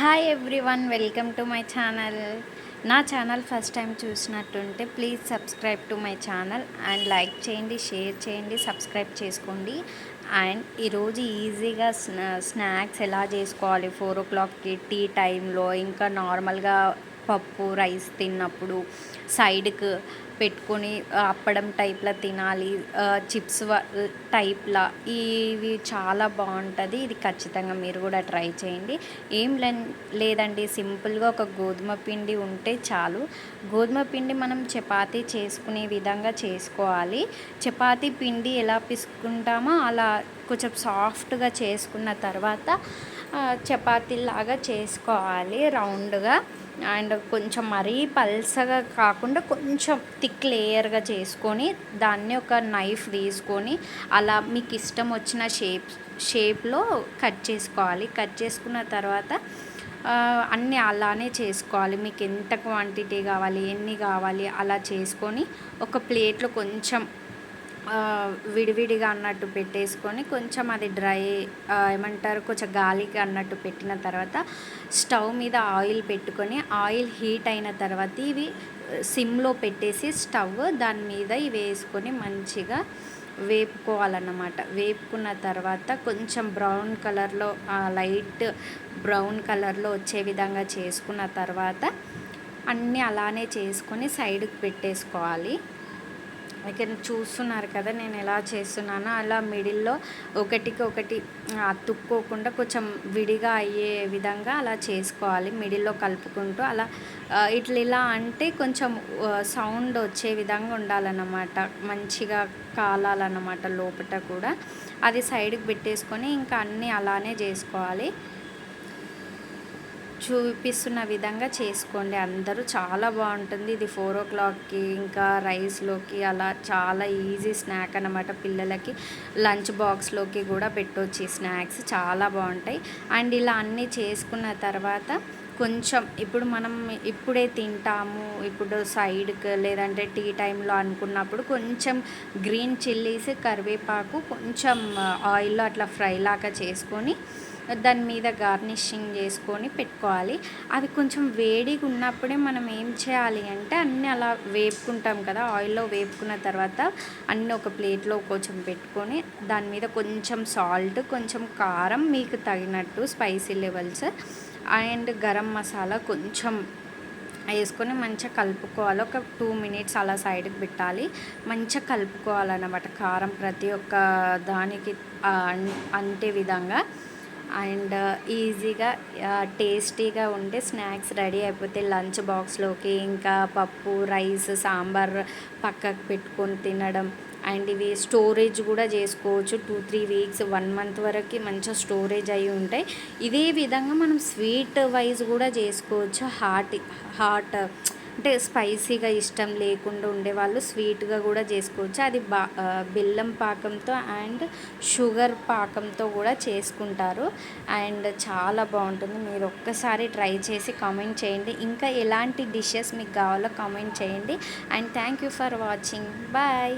Hi everyone welcome to my channel నా channel first time చూసినట్టుంటే please subscribe to my channel and like చేయండి share చేయండి subscribe చేసుకోండి. And ఈరోజు ఈజీగా స్నా snacks ఎలా చేసుకోవాలి? ఫోర్ ఓ క్లాక్కి టీ టైంలో ఇంకా నార్మల్గా పప్పు రైస్ తిన్నప్పుడు సైడ్కి పెట్టుకొని అప్పడం టైప్లో తినాలి. చిప్స్ వ- టైప్లా. ఇవి చాలా బాగుంటుంది. ఇది ఖచ్చితంగా మీరు కూడా ట్రై చేయండి. ఏం లే- లేదండి సింపుల్గా ఒక గోధుమ పిండి ఉంటే చాలు. గోధుమ పిండి మనం చపాతీ చేసుకునే విధంగా చేసుకోవాలి. చపాతీ పిండి ఎలా పిసుకుంటామో అలా కొంచెం సాఫ్ట్గా చేసుకున్న తర్వాత చపాతీలాగా చేసుకోవాలి రౌండ్గా. అండ్ కొంచెం మరీ పల్సగా కాకుండా కొంచెం థిక్ లేయర్గా చేసుకొని దాన్ని ఒక నైఫ్ తీసుకొని అలా మీకు ఇష్టం వచ్చిన షేప్ షేప్లో కట్ చేసుకోవాలి. కట్ చేసుకున్న తర్వాత అన్నీ అలానే చేసుకోవాలి. మీకు ఎంత క్వాంటిటీ కావాలి ఎన్ని కావాలి అలా చేసుకొని ఒక ప్లేట్లో కొంచెం విడివిడిగా అన్నట్టు పెట్టేసుకొని కొంచెం అది డ్రై ఏమంటారు కొంచెం గాలికి అన్నట్టు పెట్టిన తర్వాత స్టవ్ మీద ఆయిల్ పెట్టుకొని ఆయిల్ హీట్ అయిన తర్వాత ఇవి సిమ్లో పెట్టేసి స్టవ్ దాని మీద ఇవి వేసుకొని మంచిగా వేపుకోవాలన్నమాట. వేపుకున్న తర్వాత కొంచెం బ్రౌన్ కలర్లో లైట్ బ్రౌన్ కలర్లో వచ్చే విధంగా చేసుకున్న తర్వాత అన్నీ అలానే చేసుకొని సైడ్కి పెట్టేసుకోవాలి. ఇక్కడ చూస్తున్నారు కదా నేను ఎలా చేస్తున్నానో అలా మిడిల్లో ఒకటికి ఒకటి అతుక్కోకుండా కొంచెం విడిగా అయ్యే విధంగా అలా చేసుకోవాలి. మిడిల్లో కలుపుకుంటూ అలా ఇట్లా ఇలా అంటే కొంచెం సౌండ్ వచ్చే విధంగా ఉండాలన్నమాట. మంచిగా కాలాలన్నమాట లోపల కూడా. అది సైడ్కి పెట్టేసుకొని ఇంకా అన్నీ అలానే చేసుకోవాలి. చూపిస్తున్న విధంగా చేసుకోండి. అందరూ చాలా బాగుంటుంది. ఇది ఫోర్ ఓ క్లాక్కి ఇంకా రైస్లోకి అలా చాలా ఈజీ స్నాక్ అన్నమాట పిల్లలకి. లంచ్ బాక్స్లోకి కూడా పెట్టొచ్చు ఈ స్నాక్స్. చాలా బాగుంటాయి. అండ్ ఇలా అన్నీ చేసుకున్న తర్వాత కొంచెం ఇప్పుడు మనం ఇప్పుడే తింటాము. ఇప్పుడు సైడ్కి లేదంటే టీ టైంలో అనుకున్నప్పుడు కొంచెం గ్రీన్ చిల్లీస్ కరివేపాకు కొంచెం ఆయిల్లో అట్లా ఫ్రై లాగా చేసుకొని దాని మీద గార్నిషింగ్ చేసుకొని పెట్టుకోవాలి. అవి కొంచెం వేడిగా ఉన్నప్పుడే మనం ఏం చేయాలి అంటే అన్నీ అలా వేపుకుంటాం కదా ఆయిల్లో వేపుకున్న తర్వాత అన్నీ ఒక ప్లేట్లో కొంచెం పెట్టుకొని దాని మీద కొంచెం సాల్ట్ కొంచెం కారం మీకు తగినట్టు spicy levels and garam masala కొంచెం వేసుకొని మంచిగా కలుపుకోవాలి. ఒక టూ మినిట్స్ అలా సైడ్కి పెట్టాలి. మంచిగా కలుపుకోవాలన్నమాట. కారం ప్రతి ఒక్క దానికి అంటే విధంగా. అండ్ ఈజీగా టేస్టీగా ఉండే స్నాక్స్ రెడీ అయిపోతే లంచ్ బాక్స్లోకి ఇంకా పప్పు రైస్ సాంబార్ పక్కకు పెట్టుకొని తినడం. అండ్ ఇవి స్టోరేజ్ కూడా చేసుకోవచ్చు. Two three weeks one month వరకు మంచిగా స్టోరేజ్ అయి ఉంటాయి. ఇదే విధంగా మనం స్వీట్ వైజ్ కూడా చేసుకోవచ్చు. హాట్ హాట్ అంటే స్పైసీగా ఇష్టం లేకుండా ఉండేవాళ్ళు స్వీట్గా కూడా చేసుకోవచ్చు. అది బా బెల్లం పాకంతో అండ్ షుగర్ పాకంతో కూడా చేసుకుంటారు. అండ్ చాలా బాగుంటుంది. మీరు ఒక్కసారి ట్రై చేసి కామెంట్ చేయండి. ఇంకా ఎలాంటి డిషెస్ మీకు కావాలో కామెంట్ చేయండి. And thank you for watching. Bye.